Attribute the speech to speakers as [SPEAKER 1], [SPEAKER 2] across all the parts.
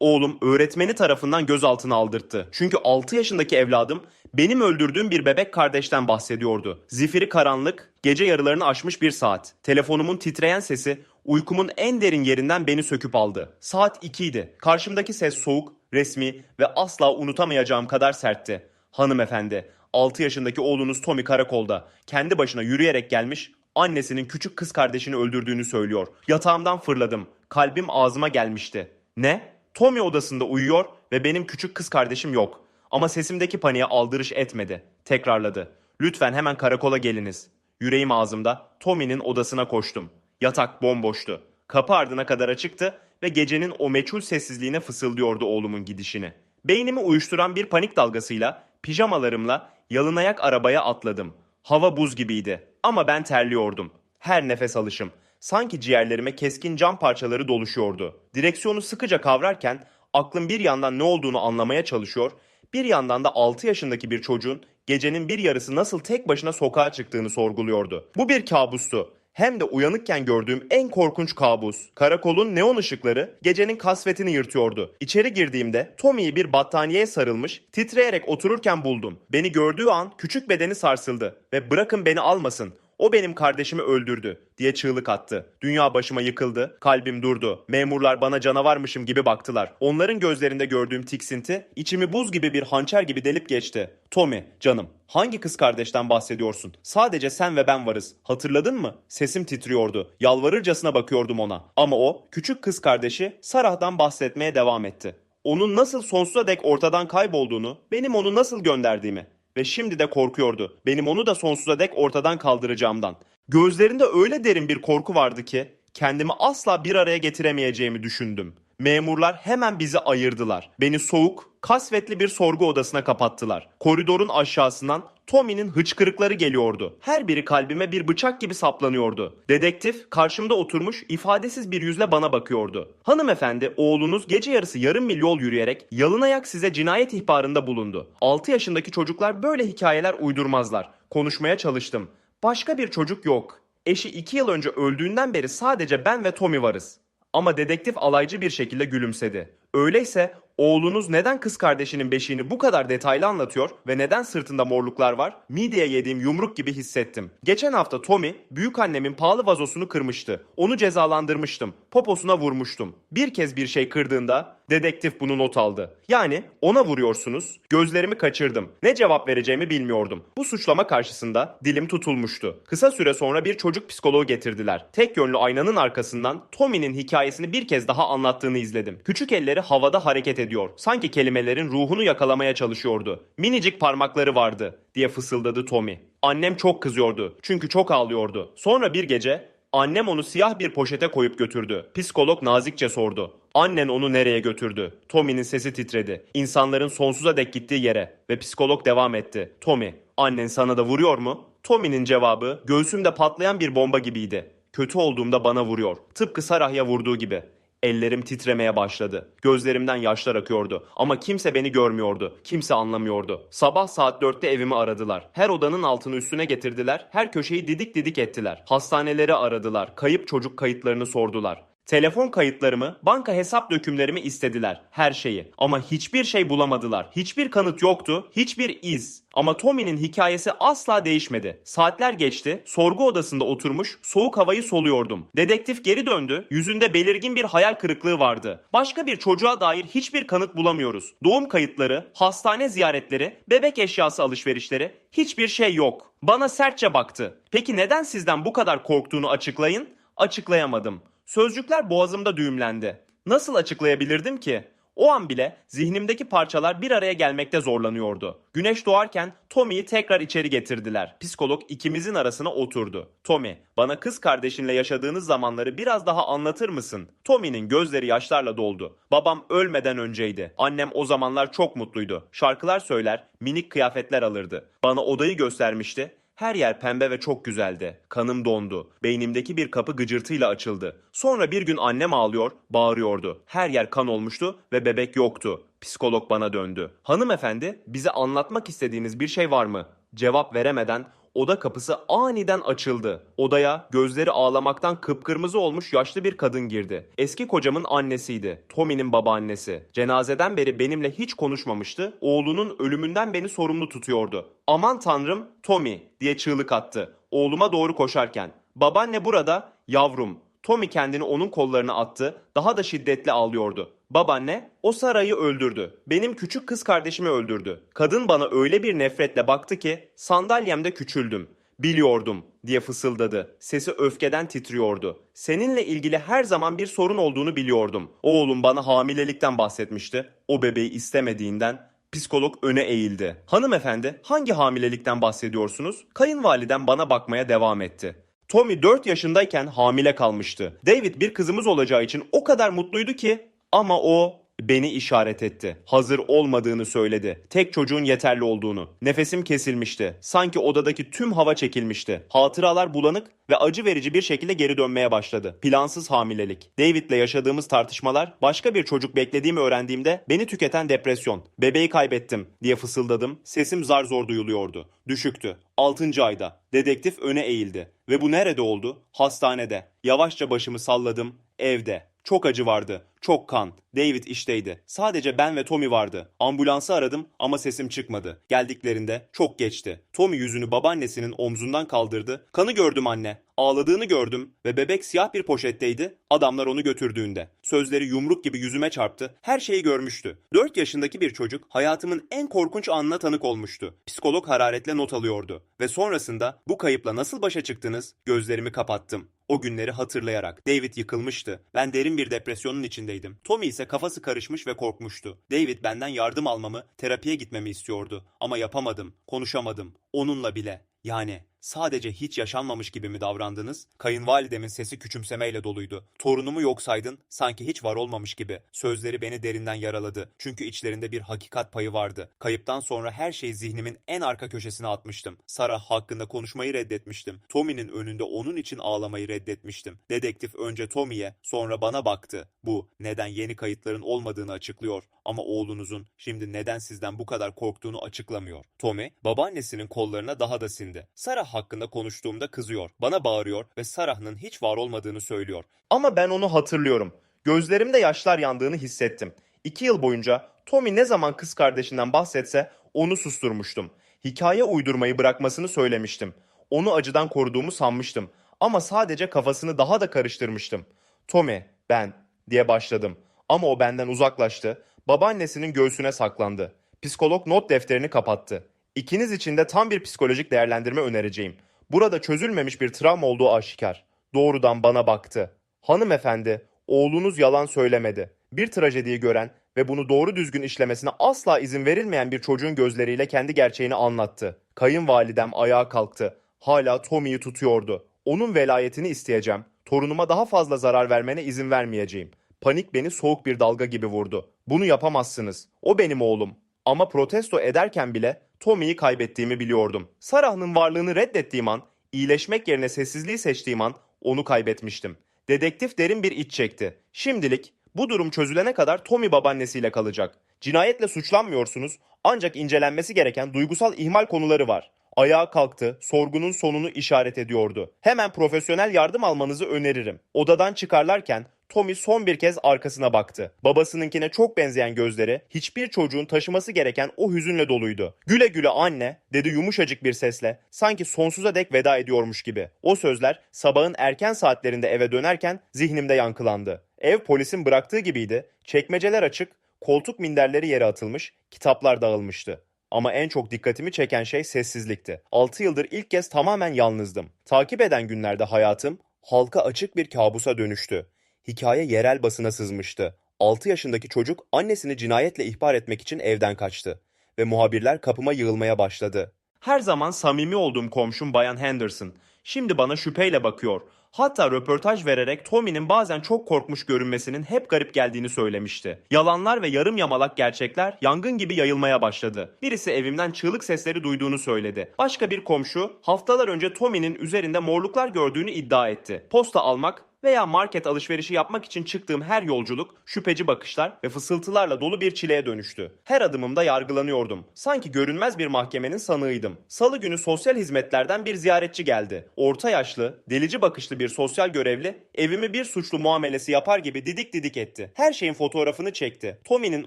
[SPEAKER 1] Oğlum öğretmeni tarafından gözaltına aldırttı. Çünkü 6 yaşındaki evladım benim öldürdüğüm bir bebek kardeşten bahsediyordu. Zifiri karanlık, gece yarılarını aşmış bir saat. Telefonumun titreyen sesi uykumun en derin yerinden beni söküp aldı. Saat 2 idi. Karşımdaki ses soğuk, resmi ve asla unutamayacağım kadar sertti. Hanımefendi, 6 yaşındaki oğlunuz Tommy karakolda. Kendi başına yürüyerek gelmiş, annesinin küçük kız kardeşini öldürdüğünü söylüyor. Yatağımdan fırladım. Kalbim ağzıma gelmişti. Ne? Tommy odasında uyuyor ve benim küçük kız kardeşim yok. Ama sesimdeki paniğe aldırış etmedi. Tekrarladı. Lütfen hemen karakola geliniz. Yüreğim ağzımda Tommy'nin odasına koştum. Yatak bomboştu. Kapı ardına kadar açıktı ve gecenin o meçhul sessizliğine fısıldıyordu oğlumun gidişini. Beynimi uyuşturan bir panik dalgasıyla pijamalarımla yalın ayak arabaya atladım. Hava buz gibiydi ama ben terliyordum. Her nefes alışım sanki ciğerlerime keskin cam parçaları doluşuyordu. Direksiyonu sıkıca kavrarken aklım bir yandan ne olduğunu anlamaya çalışıyor, bir yandan da 6 yaşındaki bir çocuğun gecenin bir yarısı nasıl tek başına sokağa çıktığını sorguluyordu. Bu bir kabustu. Hem de uyanıkken gördüğüm en korkunç kabus. Karakolun neon ışıkları gecenin kasvetini yırtıyordu. İçeri girdiğimde Tommy'yi bir battaniyeye sarılmış, titreyerek otururken buldum. Beni gördüğü an küçük bedeni sarsıldı ve bırakın beni almasın. O benim kardeşimi öldürdü diye çığlık attı. Dünya başıma yıkıldı, kalbim durdu. Memurlar bana canavarmışım gibi baktılar. Onların gözlerinde gördüğüm tiksinti içimi buz gibi bir hançer gibi delip geçti. Tommy, canım, hangi kız kardeşten bahsediyorsun? Sadece sen ve ben varız. Hatırladın mı? Sesim titriyordu. Yalvarırcasına bakıyordum ona. Ama o, küçük kız kardeşi Sarah'dan bahsetmeye devam etti. Onun nasıl sonsuza dek ortadan kaybolduğunu, benim onu nasıl gönderdiğimi ve şimdi de korkuyordu. Benim onu da sonsuza dek ortadan kaldıracağımdan. Gözlerinde öyle derin bir korku vardı ki kendimi asla bir araya getiremeyeceğimi düşündüm. Memurlar hemen bizi ayırdılar. Beni soğuk, kasvetli bir sorgu odasına kapattılar. Koridorun aşağısından Tommy'nin hıçkırıkları geliyordu. Her biri kalbime bir bıçak gibi saplanıyordu. Dedektif karşımda oturmuş ifadesiz bir yüzle bana bakıyordu. Hanımefendi oğlunuz gece yarısı yarım mil yol yürüyerek yalın ayak size cinayet ihbarında bulundu. 6 yaşındaki çocuklar böyle hikayeler uydurmazlar. Konuşmaya çalıştım. Başka bir çocuk yok. Eşi 2 yıl önce öldüğünden beri sadece ben ve Tommy varız. Ama dedektif alaycı bir şekilde gülümsedi. Öyleyse oğlunuz neden kız kardeşinin beşiğini bu kadar detaylı anlatıyor ve neden sırtında morluklar var? Midyeye yediğim yumruk gibi hissettim. Geçen hafta Tommy büyük annemin pahalı vazosunu kırmıştı. Onu cezalandırmıştım. Poposuna vurmuştum. Bir kez bir şey kırdığında dedektif bunu not aldı. Yani ona vuruyorsunuz. Gözlerimi kaçırdım. Ne cevap vereceğimi bilmiyordum. Bu suçlama karşısında dilim tutulmuştu. Kısa süre sonra bir çocuk psikoloğu getirdiler. Tek yönlü aynanın arkasından Tommy'nin hikayesini bir kez daha anlattığını izledim. Küçük elleri havada hareket ediyor. Sanki kelimelerin ruhunu yakalamaya çalışıyordu. Minicik parmakları vardı diye fısıldadı Tommy. Annem çok kızıyordu çünkü çok ağlıyordu. Sonra bir gece annem onu siyah bir poşete koyup götürdü. Psikolog nazikçe sordu. Annen onu nereye götürdü? Tommy'nin sesi titredi. İnsanların sonsuza dek gittiği yere ve psikolog devam etti. Tommy, annen sana da vuruyor mu? Tommy'nin cevabı göğsümde patlayan bir bomba gibiydi. Kötü olduğumda bana vuruyor. Tıpkı Sarah'ya vurduğu gibi. Ellerim titremeye başladı. Gözlerimden yaşlar akıyordu. Ama kimse beni görmüyordu. Kimse anlamıyordu. Sabah saat 4'te evimi aradılar. Her odanın altını üstüne getirdiler. Her köşeyi didik didik ettiler. Hastaneleri aradılar. Kayıp çocuk kayıtlarını sordular. Telefon kayıtlarımı, banka hesap dökümlerimi istediler. Her şeyi. Ama hiçbir şey bulamadılar. Hiçbir kanıt yoktu. Hiçbir iz. Ama Tommy'nin hikayesi asla değişmedi. Saatler geçti. Sorgu odasında oturmuş soğuk havayı soluyordum. Dedektif geri döndü. Yüzünde belirgin bir hayal kırıklığı vardı. Başka bir çocuğa dair hiçbir kanıt bulamıyoruz. Doğum kayıtları, hastane ziyaretleri, bebek eşyası alışverişleri hiçbir şey yok. Bana sertçe baktı. Peki neden sizden bu kadar korktuğunu açıklayın? Açıklayamadım. Sözcükler boğazımda düğümlendi. Nasıl açıklayabilirdim ki? O an bile zihnimdeki parçalar bir araya gelmekte zorlanıyordu. Güneş doğarken Tommy'yi tekrar içeri getirdiler. Psikolog ikimizin arasına oturdu. Tommy, bana kız kardeşinle yaşadığınız zamanları biraz daha anlatır mısın? Tommy'nin gözleri yaşlarla doldu. Babam ölmeden önceydi. Annem o zamanlar çok mutluydu. Şarkılar söyler, minik kıyafetler alırdı. Bana odayı göstermişti. Her yer pembe ve çok güzeldi. Kanım dondu. Beynimdeki bir kapı gıcırtıyla açıldı. Sonra bir gün annem ağlıyor, bağırıyordu. Her yer kan olmuştu ve bebek yoktu. Psikolog bana döndü. Hanımefendi, bize anlatmak istediğiniz bir şey var mı? Cevap veremeden Oda kapısı aniden açıldı. Odaya gözleri ağlamaktan kıpkırmızı olmuş yaşlı bir kadın girdi. Eski kocamın annesiydi. Tommy'nin babaannesi. Cenazeden beri benimle hiç konuşmamıştı. Oğlunun ölümünden beni sorumlu tutuyordu. Aman tanrım Tommy diye çığlık attı. Oğluma doğru koşarken. Babaanne burada yavrum. Tommy kendini onun kollarına attı. Daha da şiddetli ağlıyordu. Babaanne o Sara'yı öldürdü. Benim küçük kız kardeşimi öldürdü. Kadın bana öyle bir nefretle baktı ki sandalyemde küçüldüm. Biliyordum diye fısıldadı. Sesi öfkeden titriyordu. Seninle ilgili her zaman bir sorun olduğunu biliyordum. Oğlum bana hamilelikten bahsetmişti. O bebeği istemediğinden Psikolog öne eğildi. Hanımefendi hangi hamilelikten bahsediyorsunuz? Kayınvaliden bana bakmaya devam etti. Tommy 4 yaşındayken hamile kalmıştı. David bir kızımız olacağı için o kadar mutluydu ki ama o beni işaret etti. Hazır olmadığını söyledi. Tek çocuğun yeterli olduğunu. Nefesim kesilmişti. Sanki odadaki tüm hava çekilmişti. Hatıralar bulanık ve acı verici bir şekilde geri dönmeye başladı. Plansız hamilelik. David'le yaşadığımız tartışmalar, başka bir çocuk beklediğimi öğrendiğimde beni tüketen depresyon. Bebeği kaybettim diye fısıldadım. Sesim zar zor duyuluyordu. Düşüktü. 6. ayda. Dedektif öne eğildi. Ve bu nerede oldu? Hastanede. Yavaşça başımı salladım. Evde. Çok acı vardı. Çok kan. David işteydi. Sadece ben ve Tommy vardı. Ambulansı aradım ama sesim çıkmadı. Geldiklerinde çok geçti. Tommy yüzünü babaannesinin omzundan kaldırdı. Kanı gördüm anne. Ağladığını gördüm ve bebek siyah bir poşetteydi. Adamlar onu götürdüğünde. Sözleri yumruk gibi yüzüme çarptı. Her şeyi görmüştü. 4 yaşındaki bir çocuk hayatımın en korkunç anına tanık olmuştu. Psikolog hararetle not alıyordu. Ve sonrasında bu kayıpla nasıl başa çıktınız? Gözlerimi kapattım. O günleri hatırlayarak. David yıkılmıştı. Ben derin bir depresyonun içindeydim. Tommy ise kafası karışmış ve korkmuştu. David benden yardım almamı, terapiye gitmemi istiyordu. Ama yapamadım, konuşamadım. Onunla bile. Yani sadece hiç yaşanmamış gibi mi davrandınız? Kayınvalidemin sesi küçümsemeyle doluydu. Torunumu yok saydın, sanki hiç var olmamış gibi. Sözleri beni derinden yaraladı. Çünkü içlerinde bir hakikat payı vardı. Kayıptan sonra her şeyi zihnimin en arka köşesine atmıştım. Sarah hakkında konuşmayı reddetmiştim. Tommy'nin önünde onun için ağlamayı reddetmiştim. Dedektif önce Tommy'ye, sonra bana baktı. Bu neden yeni kayıtların olmadığını açıklıyor. Ama oğlunuzun şimdi neden sizden bu kadar korktuğunu açıklamıyor. Tommy, babaannesinin kollarına daha da sindi. Sarah hakkında konuştuğumda kızıyor, bana bağırıyor ve Sarah'ın hiç var olmadığını söylüyor. Ama ben onu hatırlıyorum. Gözlerimde yaşlar yandığını hissettim. İki yıl boyunca Tommy ne zaman kız kardeşinden bahsetse onu susturmuştum. Hikaye uydurmayı bırakmasını söylemiştim. Onu acıdan koruduğumu sanmıştım. Ama sadece kafasını daha da karıştırmıştım. Tommy, ben diye başladım. Ama o benden uzaklaştı. Babaannesinin göğsüne saklandı. Psikolog not defterini kapattı. İkiniz için de tam bir psikolojik değerlendirme önereceğim. Burada çözülmemiş bir travma olduğu aşikar. Doğrudan bana baktı. Hanımefendi, oğlunuz yalan söylemedi. Bir trajediyi gören ve bunu doğru düzgün işlemesine asla izin verilmeyen bir çocuğun gözleriyle kendi gerçeğini anlattı. Kayınvalidem ayağa kalktı. Hala Tommy'yi tutuyordu. Onun velayetini isteyeceğim. Torunuma daha fazla zarar vermene izin vermeyeceğim. Panik beni soğuk bir dalga gibi vurdu. Bunu yapamazsınız. O benim oğlum. Ama protesto ederken bile Tommy'yi kaybettiğimi biliyordum. Sarah'ın varlığını reddettiğim an, iyileşmek yerine sessizliği seçtiğim an onu kaybetmiştim. Dedektif derin bir iç çekti. Şimdilik bu durum çözülene kadar Tommy babaannesiyle kalacak. Cinayetle suçlanmıyorsunuz ancak incelenmesi gereken duygusal ihmal konuları var. Ayağa kalktı, sorgunun sonunu işaret ediyordu. Hemen profesyonel yardım almanızı öneririm. Odadan çıkarlarken Tommy son bir kez arkasına baktı. Babasınınkine çok benzeyen gözleri hiçbir çocuğun taşıması gereken o hüzünle doluydu. Güle güle anne dedi yumuşacık bir sesle sanki sonsuza dek veda ediyormuş gibi. O sözler sabahın erken saatlerinde eve dönerken zihnimde yankılandı. Ev polisin bıraktığı gibiydi. Çekmeceler açık, koltuk minderleri yere atılmış, kitaplar dağılmıştı. Ama en çok dikkatimi çeken şey sessizlikti. 6 yıldır ilk kez tamamen yalnızdım. Takip eden günlerde hayatım halka açık bir kabusa dönüştü. Hikaye yerel basına sızmıştı. 6 yaşındaki çocuk annesini cinayetle ihbar etmek için evden kaçtı ve muhabirler kapıma yığılmaya başladı. Her zaman samimi olduğum komşum Bayan Henderson şimdi bana şüpheyle bakıyor. Hatta röportaj vererek Tommy'nin bazen çok korkmuş görünmesinin hep garip geldiğini söylemişti. Yalanlar ve yarım yamalak gerçekler yangın gibi yayılmaya başladı. Birisi evimden çığlık sesleri duyduğunu söyledi. Başka bir komşu haftalar önce Tommy'nin üzerinde morluklar gördüğünü iddia etti. Posta almak veya market alışverişi yapmak için çıktığım her yolculuk şüpheci bakışlar ve fısıltılarla dolu bir çileye dönüştü. Her adımımda yargılanıyordum. Sanki görünmez bir mahkemenin sanığıydım. Salı günü sosyal hizmetlerden bir ziyaretçi geldi. Orta yaşlı, delici bakışlı bir sosyal görevli evimi bir suçlu muamelesi yapar gibi didik didik etti. Her şeyin fotoğrafını çekti. Tommy'nin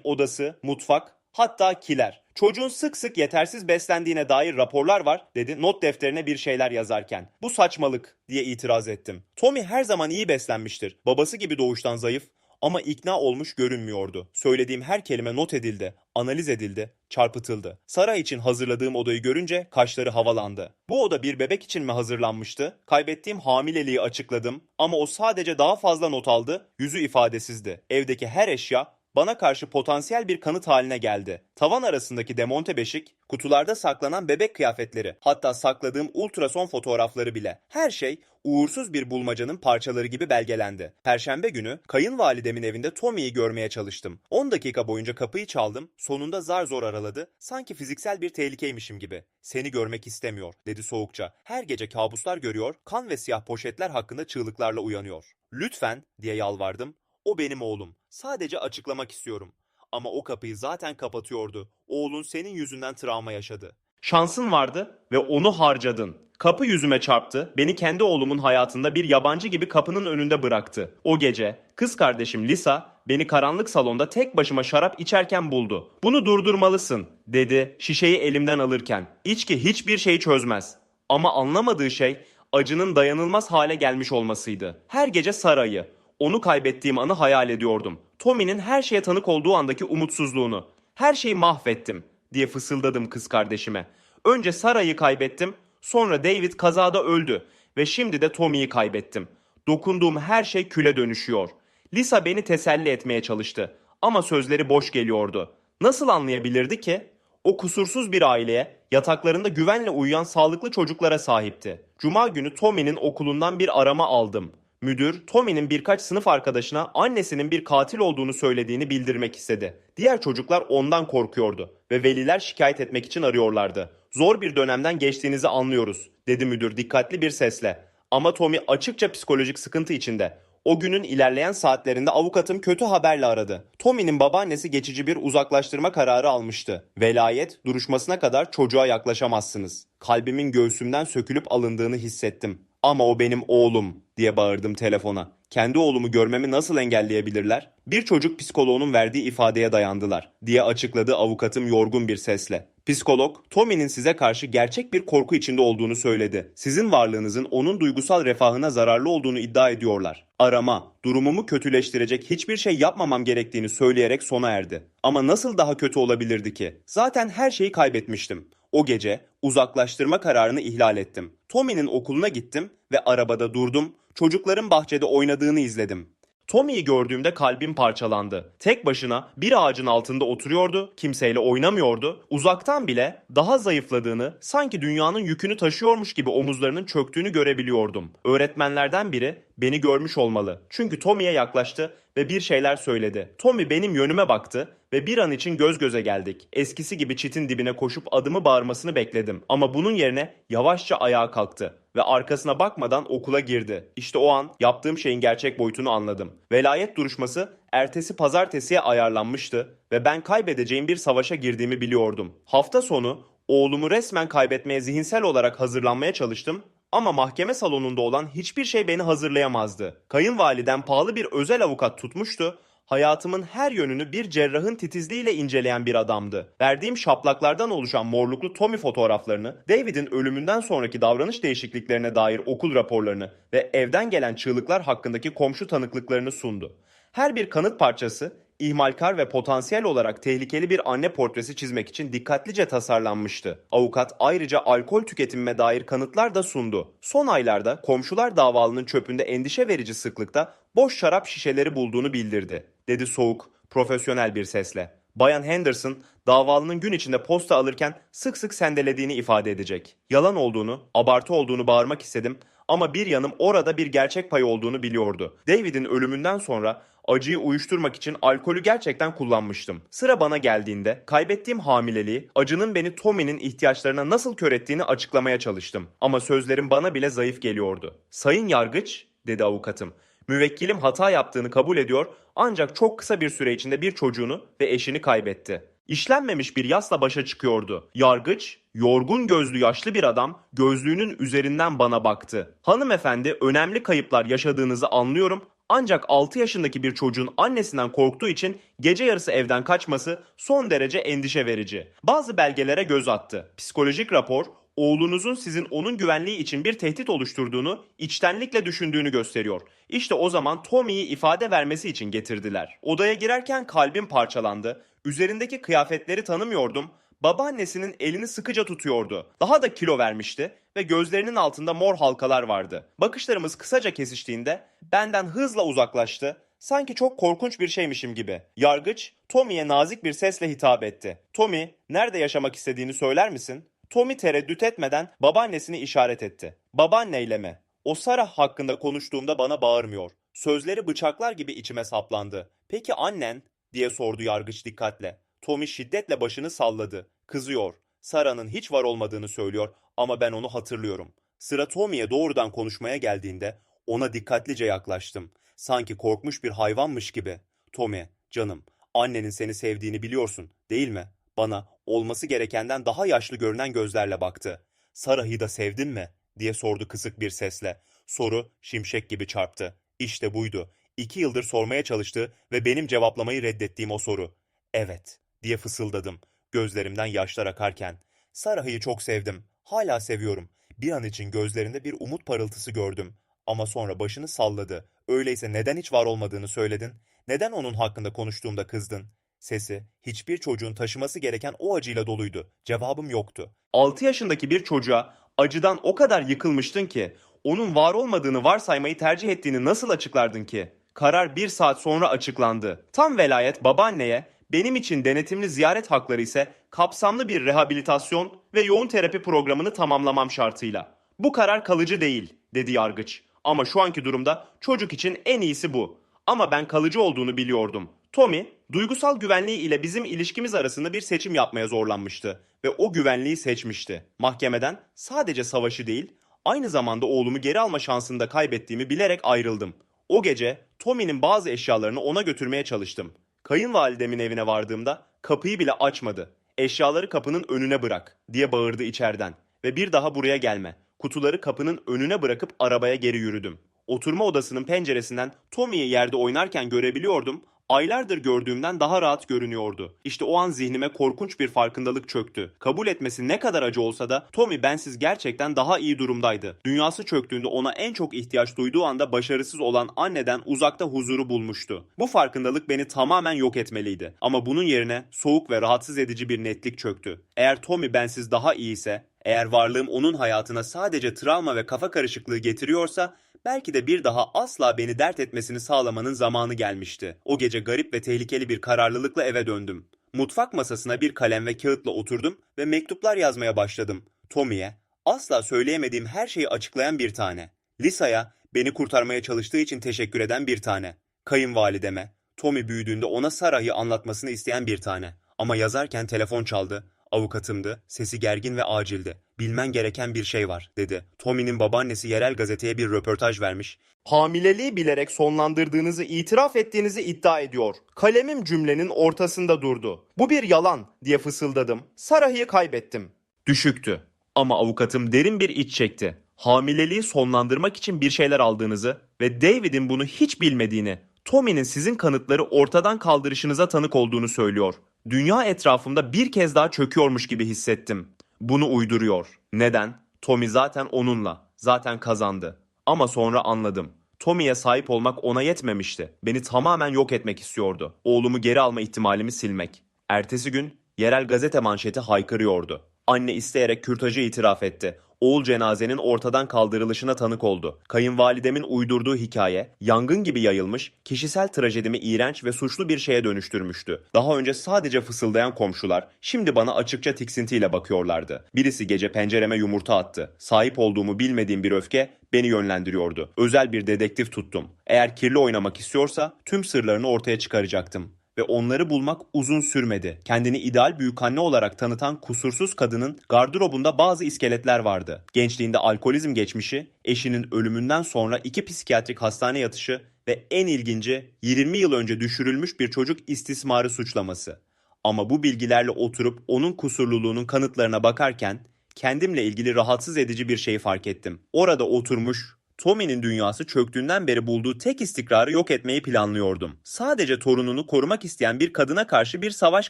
[SPEAKER 1] odası, mutfak, hatta kiler. Çocuğun sık sık yetersiz beslendiğine dair raporlar var dedi not defterine bir şeyler yazarken. Bu saçmalık diye itiraz ettim. Tommy her zaman iyi beslenmiştir. Babası gibi doğuştan zayıf ama ikna olmuş görünmüyordu. Söylediğim her kelime not edildi, analiz edildi, çarpıtıldı. Saray için hazırladığım odayı görünce kaşları havalandı. Bu oda bir bebek için mi hazırlanmıştı? Kaybettiğim hamileliği açıkladım ama o sadece daha fazla not aldı, yüzü ifadesizdi. Evdeki her eşya bana karşı potansiyel bir kanıt haline geldi. Tavan arasındaki demonte beşik, kutularda saklanan bebek kıyafetleri, hatta sakladığım ultrason fotoğrafları bile. Her şey uğursuz bir bulmacanın parçaları gibi belgelendi. Perşembe günü kayınvalidemin evinde Tommy'yi görmeye çalıştım. 10 dakika boyunca kapıyı çaldım, sonunda zar zor araladı, sanki fiziksel bir tehlikeymişim gibi. Seni görmek istemiyor, dedi soğukça. Her gece kabuslar görüyor, kan ve siyah poşetler hakkında çığlıklarla uyanıyor. Lütfen, diye yalvardım, o benim oğlum. Sadece açıklamak istiyorum. Ama o kapıyı zaten kapatıyordu. Oğlun senin yüzünden travma yaşadı. Şansın vardı ve onu harcadın. Kapı yüzüme çarptı. Beni kendi oğlumun hayatında bir yabancı gibi kapının önünde bıraktı. O gece kız kardeşim Lisa beni karanlık salonda tek başıma şarap içerken buldu. Bunu durdurmalısın dedi şişeyi elimden alırken. İçki hiçbir şeyi çözmez. Ama anlamadığı şey acının dayanılmaz hale gelmiş olmasıydı. Her gece sarayı, onu kaybettiğim anı hayal ediyordum. Tommy'nin her şeye tanık olduğu andaki umutsuzluğunu. Her şeyi mahvettim diye fısıldadım kız kardeşime. Önce Sara'yı kaybettim, sonra David kazada öldü ve şimdi de Tommy'yi kaybettim. Dokunduğum her şey küle dönüşüyor. Lisa beni teselli etmeye çalıştı ama sözleri boş geliyordu. Nasıl anlayabilirdi ki? O kusursuz bir aileye, yataklarında güvenle uyuyan sağlıklı çocuklara sahipti. Cuma günü Tommy'nin okulundan bir arama aldım. Müdür, Tommy'nin birkaç sınıf arkadaşına annesinin bir katil olduğunu söylediğini bildirmek istedi. Diğer çocuklar ondan korkuyordu ve veliler şikayet etmek için arıyorlardı. Zor bir dönemden geçtiğinizi anlıyoruz, dedi müdür dikkatli bir sesle. Ama Tommy açıkça psikolojik sıkıntı içinde. O günün ilerleyen saatlerinde avukatım kötü haberle aradı. Tommy'nin babaannesi geçici bir uzaklaştırma kararı almıştı. Velayet duruşmasına kadar çocuğa yaklaşamazsınız. Kalbimin göğsümden sökülüp alındığını hissettim. Ama o benim oğlum diye bağırdım telefona. Kendi oğlumu görmemi nasıl engelleyebilirler? Bir çocuk psikoloğunun verdiği ifadeye dayandılar diye açıkladı avukatım yorgun bir sesle. Psikolog, Tommy'nin size karşı gerçek bir korku içinde olduğunu söyledi. Sizin varlığınızın onun duygusal refahına zararlı olduğunu iddia ediyorlar. Arama, durumumu kötüleştirecek hiçbir şey yapmamam gerektiğini söyleyerek sona erdi. Ama nasıl daha kötü olabilirdi ki? Zaten her şeyi kaybetmiştim. O gece uzaklaştırma kararını ihlal ettim. Tommy'nin okuluna gittim ve arabada durdum. Çocukların bahçede oynadığını izledim. Tommy'yi gördüğümde kalbim parçalandı. Tek başına bir ağacın altında oturuyordu, kimseyle oynamıyordu. Uzaktan bile daha zayıfladığını, sanki dünyanın yükünü taşıyormuş gibi omuzlarının çöktüğünü görebiliyordum. Öğretmenlerden biri beni görmüş olmalı. Çünkü Tommy'ye yaklaştı ve bir şeyler söyledi. Tommy benim yönüme baktı ve bir an için göz göze geldik. Eskisi gibi çitin dibine koşup adımı bağırmasını bekledim. Ama bunun yerine yavaşça ayağa kalktı ve arkasına bakmadan okula girdi. İşte o an yaptığım şeyin gerçek boyutunu anladım. Velayet duruşması ertesi pazartesiye ayarlanmıştı ve ben kaybedeceğim bir savaşa girdiğimi biliyordum. Hafta sonu oğlumu resmen kaybetmeye zihinsel olarak hazırlanmaya çalıştım ama mahkeme salonunda olan hiçbir şey beni hazırlayamazdı. Kayınvaliden pahalı bir özel avukat tutmuştu hayatımın her yönünü bir cerrahın titizliğiyle inceleyen bir adamdı. Verdiğim şaplaklardan oluşan morluklu Tommy fotoğraflarını, David'in ölümünden sonraki davranış değişikliklerine dair okul raporlarını ve evden gelen çığlıklar hakkındaki komşu tanıklıklarını sundu. Her bir kanıt parçası ihmalkar ve potansiyel olarak tehlikeli bir anne portresi çizmek için dikkatlice tasarlanmıştı. Avukat ayrıca alkol tüketimime dair kanıtlar da sundu. Son aylarda komşular davalının çöpünde endişe verici sıklıkta boş şarap şişeleri bulduğunu bildirdi, dedi soğuk, profesyonel bir sesle. Bayan Henderson davalının gün içinde posta alırken sık sık sendelediğini ifade edecek. Yalan olduğunu, abartı olduğunu bağırmak istedim ama bir yanım orada bir gerçek payı olduğunu biliyordu. David'in ölümünden sonra acıyı uyuşturmak için alkolü gerçekten kullanmıştım. Sıra bana geldiğinde kaybettiğim hamileliği, acının beni Tommy'nin ihtiyaçlarına nasıl kör ettiğini açıklamaya çalıştım. Ama sözlerim bana bile zayıf geliyordu. Sayın yargıç, dedi avukatım. Müvekkilim hata yaptığını kabul ediyor ancak çok kısa bir süre içinde bir çocuğunu ve eşini kaybetti. İşlenmemiş bir yasla başa çıkıyordu. Yargıç, yorgun gözlü yaşlı bir adam gözlüğünün üzerinden bana baktı. Hanımefendi önemli kayıplar yaşadığınızı anlıyorum ancak 6 yaşındaki bir çocuğun annesinden korktuğu için gece yarısı evden kaçması son derece endişe verici. Bazı belgelere göz attı. Psikolojik rapor oğlunuzun sizin onun güvenliği için bir tehdit oluşturduğunu içtenlikle düşündüğünü gösteriyor. İşte o zaman Tommy'yi ifade vermesi için getirdiler. Odaya girerken kalbim parçalandı. Üzerindeki kıyafetleri tanımıyordum. Babaannesinin elini sıkıca tutuyordu. Daha da kilo vermişti ve gözlerinin altında mor halkalar vardı. Bakışlarımız kısaca kesiştiğinde benden hızla uzaklaştı. Sanki çok korkunç bir şeymişim gibi. Yargıç Tommy'ye nazik bir sesle hitap etti. Tommy, nerede yaşamak istediğini söyler misin? Tommy tereddüt etmeden babaannesini işaret etti. Babaanneyle mi? O Sarah hakkında konuştuğumda bana bağırmıyor. Sözleri bıçaklar gibi içime saplandı. Peki annen? diye sordu yargıç dikkatle. Tommy şiddetle başını salladı. Kızıyor. Sarah'nın hiç var olmadığını söylüyor ama ben onu hatırlıyorum. Sıra Tommy'ye doğrudan konuşmaya geldiğinde ona dikkatlice yaklaştım. Sanki korkmuş bir hayvanmış gibi. Tommy, canım, annenin seni sevdiğini biliyorsun, değil mi? Bana olması gerekenden daha yaşlı görünen gözlerle baktı. Sarah'ı da sevdin mi? diye sordu kısık bir sesle. Soru şimşek gibi çarptı. İşte buydu. İki yıldır sormaya çalıştığı ve benim cevaplamayı reddettiğim o soru. Evet, diye fısıldadım. Gözlerimden yaşlar akarken. Sarah'ı çok sevdim. Hala seviyorum. Bir an için gözlerinde bir umut parıltısı gördüm. Ama sonra başını salladı. Öyleyse neden hiç var olmadığını söyledin? Neden onun hakkında konuştuğumda kızdın? Sesi hiçbir çocuğun taşıması gereken o acıyla doluydu. Cevabım yoktu. 6 yaşındaki bir çocuğa acıdan o kadar yıkılmıştın ki onun var olmadığını varsaymayı tercih ettiğini nasıl açıklardın ki? Karar bir saat sonra açıklandı. Tam velayet babaanneye, benim için denetimli ziyaret hakları ise kapsamlı bir rehabilitasyon ve yoğun terapi programını tamamlamam şartıyla. Bu karar kalıcı değil, dedi yargıç. Ama şu anki durumda çocuk için en iyisi bu. Ama ben kalıcı olduğunu biliyordum. Tommy, duygusal güvenliği ile bizim ilişkimiz arasında bir seçim yapmaya zorlanmıştı ve o güvenliği seçmişti. Mahkemeden sadece savaşı değil, aynı zamanda oğlumu geri alma şansını da kaybettiğimi bilerek ayrıldım. O gece Tommy'nin bazı eşyalarını ona götürmeye çalıştım. Kayınvalidemin evine vardığımda kapıyı bile açmadı. Eşyaları kapının önüne bırak diye bağırdı içeriden ve bir daha buraya gelme. Kutuları kapının önüne bırakıp arabaya geri yürüdüm. Oturma odasının penceresinden Tommy'yi yerde oynarken görebiliyordum. Aylardır gördüğümden daha rahat görünüyordu. İşte o an zihnime korkunç bir farkındalık çöktü. Kabul etmesi ne kadar acı olsa da Tommy bensiz gerçekten daha iyi durumdaydı. Dünyası çöktüğünde ona en çok ihtiyaç duyduğu anda başarısız olan anneden uzakta huzuru bulmuştu. Bu farkındalık beni tamamen yok etmeliydi. Ama bunun yerine soğuk ve rahatsız edici bir netlik çöktü. Eğer Tommy bensiz daha iyiyse, eğer varlığım onun hayatına sadece travma ve kafa karışıklığı getiriyorsa belki de bir daha asla beni dert etmesini sağlamanın zamanı gelmişti. O gece garip ve tehlikeli bir kararlılıkla eve döndüm. Mutfak masasına bir kalem ve kağıtla oturdum ve mektuplar yazmaya başladım. Tommy'ye asla söyleyemediğim her şeyi açıklayan bir tane. Lisa'ya beni kurtarmaya çalıştığı için teşekkür eden bir tane. Kayınvalideme Tommy büyüdüğünde ona Sarah'ı anlatmasını isteyen bir tane. Ama yazarken telefon çaldı. Avukatımdı, sesi gergin ve acildi. Bilmen gereken bir şey var, dedi. Tommy'nin babaannesi yerel gazeteye bir röportaj vermiş. Hamileliği bilerek sonlandırdığınızı itiraf ettiğinizi iddia ediyor. Kalemim cümlenin ortasında durdu. Bu bir yalan, diye fısıldadım. Sarah'ı kaybettim. Düşüktü. Ama avukatım derin bir iç çekti. Hamileliği sonlandırmak için bir şeyler aldığınızı ve David'in bunu hiç bilmediğini, Tommy'nin sizin kanıtları ortadan kaldırışınıza tanık olduğunu söylüyor. Dünya etrafımda bir kez daha çöküyormuş gibi hissettim. Bunu uyduruyor. Neden? Tommy zaten onunla. Zaten kazandı. Ama sonra anladım. Tommy'ye sahip olmak ona yetmemişti. Beni tamamen yok etmek istiyordu. Oğlumu geri alma ihtimalimi silmek. Ertesi gün yerel gazete manşeti haykırıyordu. Anne isteyerek kürtajı itiraf etti. Oğul cenazenin ortadan kaldırılışına tanık oldu. Kayınvalidemin uydurduğu hikaye yangın gibi yayılmış, kişisel trajedimi iğrenç ve suçlu bir şeye dönüştürmüştü. Daha önce sadece fısıldayan komşular şimdi bana açıkça tiksintiyle bakıyorlardı. Birisi gece pencereme yumurta attı. Sahip olduğumu bilmediğim bir öfke beni yönlendiriyordu. Özel bir dedektif tuttum. Eğer kirli oynamak istiyorsa tüm sırlarını ortaya çıkaracaktım ve onları bulmak uzun sürmedi. Kendini ideal büyükanne olarak tanıtan kusursuz kadının gardırobunda bazı iskeletler vardı. Gençliğinde alkolizm geçmişi, eşinin ölümünden sonra iki psikiyatrik hastane yatışı ve en ilginci 20 yıl önce düşürülmüş bir çocuk istismarı suçlaması. Ama bu bilgilerle oturup onun kusurluluğunun kanıtlarına bakarken kendimle ilgili rahatsız edici bir şey fark ettim. Orada oturmuş Tommy'nin dünyası çöktüğünden beri bulduğu tek istikrarı yok etmeyi planlıyordum. Sadece torununu korumak isteyen bir kadına karşı bir savaş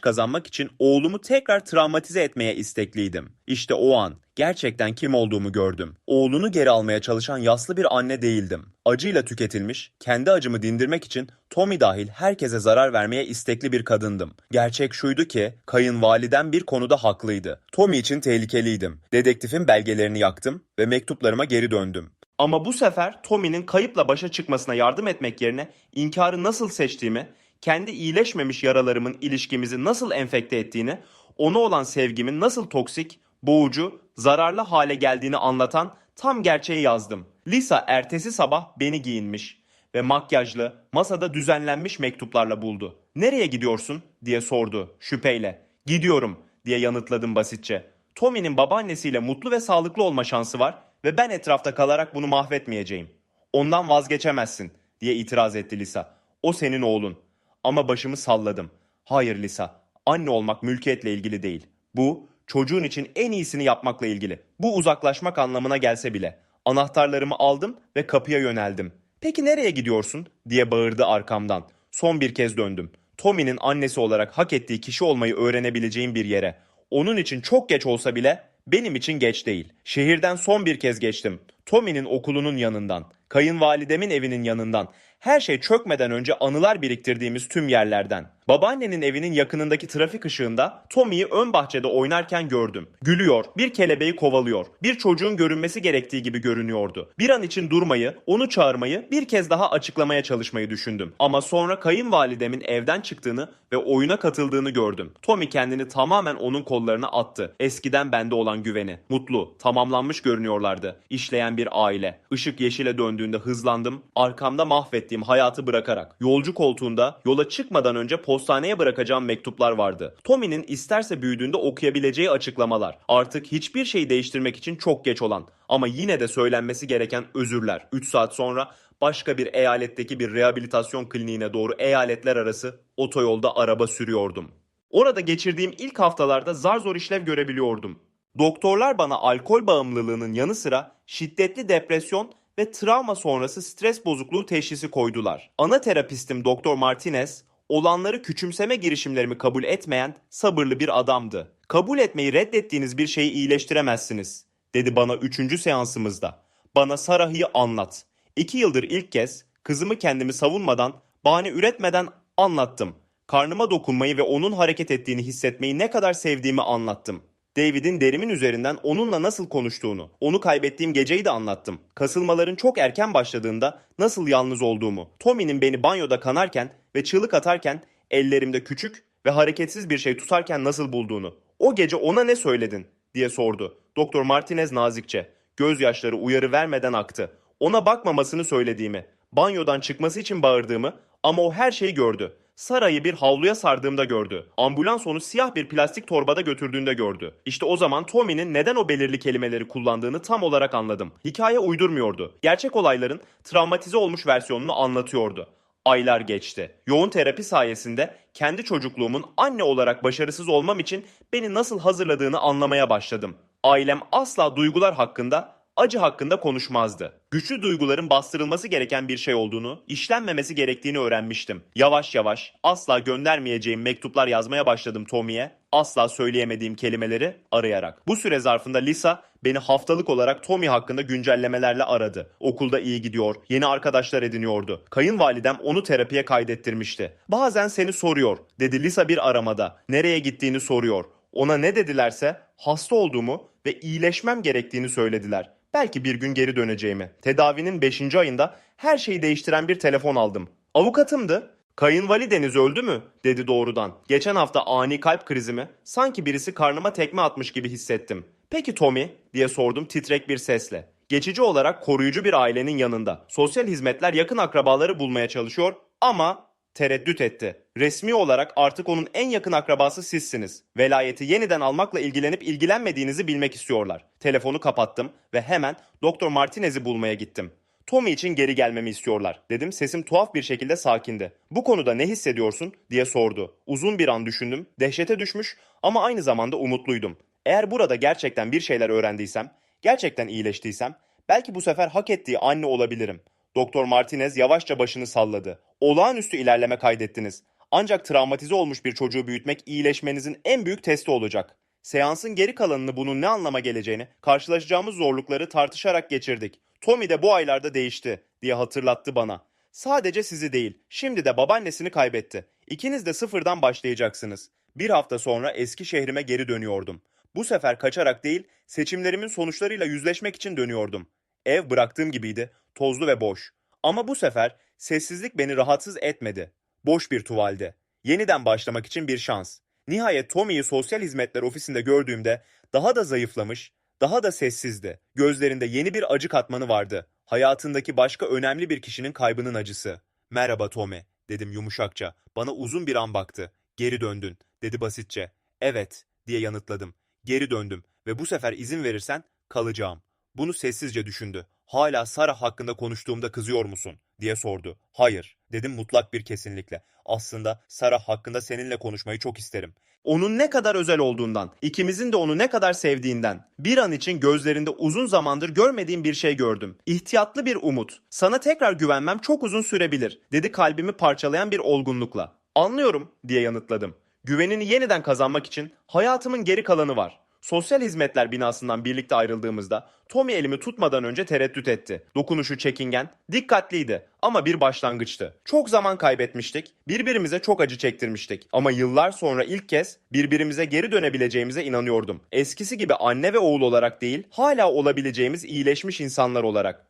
[SPEAKER 1] kazanmak için oğlumu tekrar travmatize etmeye istekliydim. İşte o an gerçekten kim olduğumu gördüm. Oğlunu geri almaya çalışan yaslı bir anne değildim. Acıyla tüketilmiş, kendi acımı dindirmek için Tommy dahil herkese zarar vermeye istekli bir kadındım. Gerçek şuydu ki kayınvalidem bir konuda haklıydı. Tommy için tehlikeliydim. Dedektifin belgelerini yaktım ve mektuplarıma geri döndüm. Ama bu sefer Tommy'nin kayıpla başa çıkmasına yardım etmek yerine inkarı nasıl seçtiğimi, kendi iyileşmemiş yaralarımın ilişkimizi nasıl enfekte ettiğini, ona olan sevgimin nasıl toksik, boğucu, zararlı hale geldiğini anlatan tam gerçeği yazdım. Lisa ertesi sabah beni giyinmiş ve makyajlı, masada düzenlenmiş mektuplarla buldu. "Nereye gidiyorsun?" diye sordu şüpheyle. "Gidiyorum." diye yanıtladım basitçe. Tommy'nin babaannesiyle mutlu ve sağlıklı olma şansı var ve ben etrafta kalarak bunu mahvetmeyeceğim. Ondan vazgeçemezsin diye itiraz etti Lisa. O senin oğlun. Ama başımı salladım. Hayır Lisa, anne olmak mülkiyetle ilgili değil. Bu çocuğun için en iyisini yapmakla ilgili. Bu uzaklaşmak anlamına gelse bile. Anahtarlarımı aldım ve kapıya yöneldim. Peki nereye gidiyorsun diye bağırdı arkamdan. Son bir kez döndüm. Tommy'nin annesi olarak hak ettiği kişi olmayı öğrenebileceğim bir yere. Onun için çok geç olsa bile benim için geç değil. Şehirden son bir kez geçtim. Tommy'nin okulunun yanından, kayınvalidemin evinin yanından, her şey çökmeden önce anılar biriktirdiğimiz tüm yerlerden. Babaannenin evinin yakınındaki trafik ışığında Tommy'yi ön bahçede oynarken gördüm. Gülüyor, bir kelebeği kovalıyor. Bir çocuğun görünmesi gerektiği gibi görünüyordu. Bir an için durmayı, onu çağırmayı, bir kez daha açıklamaya çalışmayı düşündüm. Ama sonra kayınvalidemin evden çıktığını ve oyuna katıldığını gördüm. Tommy kendini tamamen onun kollarına attı. Eskiden bende olan güveni. Mutlu, tamamlanmış görünüyorlardı. İşleyen bir aile. Işık yeşile döndüğünde hızlandım. Arkamda mahvettiğim hayatı bırakarak. Yolcu koltuğunda yola çıkmadan önce postaneye bırakacağım mektuplar vardı. Tommy'nin isterse büyüdüğünde okuyabileceği açıklamalar. Artık hiçbir şeyi değiştirmek için çok geç olan ama yine de söylenmesi gereken özürler. 3 saat sonra başka bir eyaletteki bir rehabilitasyon kliniğine doğru eyaletler arası otoyolda araba sürüyordum. Orada geçirdiğim ilk haftalarda zar zor işlev görebiliyordum. Doktorlar bana alkol bağımlılığının yanı sıra şiddetli depresyon ve travma sonrası stres bozukluğu teşhisi koydular. Ana terapistim Doktor Martinez, olanları küçümseme girişimlerimi kabul etmeyen sabırlı bir adamdı. Kabul etmeyi reddettiğiniz bir şeyi iyileştiremezsiniz, dedi bana üçüncü seansımızda. Bana Sarah'ı anlat. İki yıldır ilk kez kızımı kendimi savunmadan, bahane üretmeden anlattım. Karnıma dokunmayı ve onun hareket ettiğini hissetmeyi ne kadar sevdiğimi anlattım. David'in derimin üzerinden onunla nasıl konuştuğunu, onu kaybettiğim geceyi de anlattım. Kasılmaların çok erken başladığında nasıl yalnız olduğumu, Tommy'nin beni banyoda kanarken ve çığlık atarken ellerimde küçük ve hareketsiz bir şey tutarken nasıl bulduğunu. O gece ona ne söyledin diye sordu. Doktor Martinez nazikçe. Gözyaşları uyarı vermeden aktı. Ona bakmamasını söylediğimi, banyodan çıkması için bağırdığımı ama o her şeyi gördü. Sarayı bir havluya sardığımda gördü. Ambulans onu siyah bir plastik torbada götürdüğünde gördü. İşte o zaman Tommy'nin neden o belirli kelimeleri kullandığını tam olarak anladım. Hikaye uydurmuyordu. Gerçek olayların travmatize olmuş versiyonunu anlatıyordu. Aylar geçti. Yoğun terapi sayesinde kendi çocukluğumun anne olarak başarısız olmam için beni nasıl hazırladığını anlamaya başladım. Ailem asla duygular hakkında acı hakkında konuşmazdı. Güçlü duyguların bastırılması gereken bir şey olduğunu, işlenmemesi gerektiğini öğrenmiştim. Yavaş yavaş asla göndermeyeceğim mektuplar yazmaya başladım Tommy'ye. Asla söyleyemediğim kelimeleri arayarak. Bu süre zarfında Lisa beni haftalık olarak Tommy hakkında güncellemelerle aradı. Okulda iyi gidiyor, yeni arkadaşlar ediniyordu. Kayınvalidem onu terapiye kaydettirmişti. Bazen seni soruyor, dedi Lisa bir aramada. Nereye gittiğini soruyor. Ona ne dedilerse hasta olduğumu ve iyileşmem gerektiğini söylediler. Belki bir gün geri döneceğimi. Tedavinin 5. ayında her şeyi değiştiren bir telefon aldım. Avukatımdı. Kayınvalideniz öldü mü? dedi doğrudan. Geçen hafta ani kalp krizimi sanki birisi karnıma tekme atmış gibi hissettim. Peki Tommy diye sordum titrek bir sesle. Geçici olarak koruyucu bir ailenin yanında. Sosyal hizmetler yakın akrabaları bulmaya çalışıyor ama tereddüt etti. Resmi olarak artık onun en yakın akrabası sizsiniz. Velayeti yeniden almakla ilgilenip ilgilenmediğinizi bilmek istiyorlar. Telefonu kapattım ve hemen Doktor Martinez'i bulmaya gittim. Tommy için geri gelmemi istiyorlar. Dedim sesim tuhaf bir şekilde sakindi. Bu konuda ne hissediyorsun diye sordu. Uzun bir an düşündüm. Dehşete düşmüş ama aynı zamanda umutluydum. Eğer burada gerçekten bir şeyler öğrendiysem, gerçekten iyileştiysem belki bu sefer hak ettiği anne olabilirim. Doktor Martinez yavaşça başını salladı. Olağanüstü ilerleme kaydettiniz. Ancak travmatize olmuş bir çocuğu büyütmek iyileşmenizin en büyük testi olacak. Seansın geri kalanını bunun ne anlama geleceğini, karşılaşacağımız zorlukları tartışarak geçirdik. Tommy de bu aylarda değişti diye hatırlattı bana. Sadece sizi değil, şimdi de babaannesini kaybetti. İkiniz de sıfırdan başlayacaksınız. Bir hafta sonra eski şehrime geri dönüyordum. Bu sefer kaçarak değil, seçimlerimin sonuçlarıyla yüzleşmek için dönüyordum. Ev bıraktığım gibiydi, tozlu ve boş. Ama bu sefer sessizlik beni rahatsız etmedi. Boş bir tuvalde. Yeniden başlamak için bir şans. Nihayet Tommy'yi sosyal hizmetler ofisinde gördüğümde daha da zayıflamış, daha da sessizdi. Gözlerinde yeni bir acı katmanı vardı. Hayatındaki başka önemli bir kişinin kaybının acısı. Merhaba Tommy, dedim yumuşakça. Bana uzun bir an baktı. Geri döndün, dedi basitçe. Evet, diye yanıtladım. Geri döndüm ve bu sefer izin verirsen kalacağım. Bunu sessizce düşündü. Hala Sarah hakkında konuştuğumda kızıyor musun? diye sordu. Hayır, dedim mutlak bir kesinlikle. Aslında Sarah hakkında seninle konuşmayı çok isterim. Onun ne kadar özel olduğundan, ikimizin de onu ne kadar sevdiğinden. Bir an için gözlerinde uzun zamandır görmediğim bir şey gördüm. İhtiyatlı bir umut. Sana tekrar güvenmem çok uzun sürebilir, dedi kalbimi parçalayan bir olgunlukla. Anlıyorum, diye yanıtladım. Güvenini yeniden kazanmak için hayatımın geri kalanı var. Sosyal hizmetler binasından birlikte ayrıldığımızda Tommy elimi tutmadan önce tereddüt etti. Dokunuşu çekingen, dikkatliydi ama bir başlangıçtı. Çok zaman kaybetmiştik, birbirimize çok acı çektirmiştik. Ama yıllar sonra ilk kez birbirimize geri dönebileceğimize inanıyordum. Eskisi gibi anne ve oğul olarak değil, hala olabileceğimiz iyileşmiş insanlar olarak.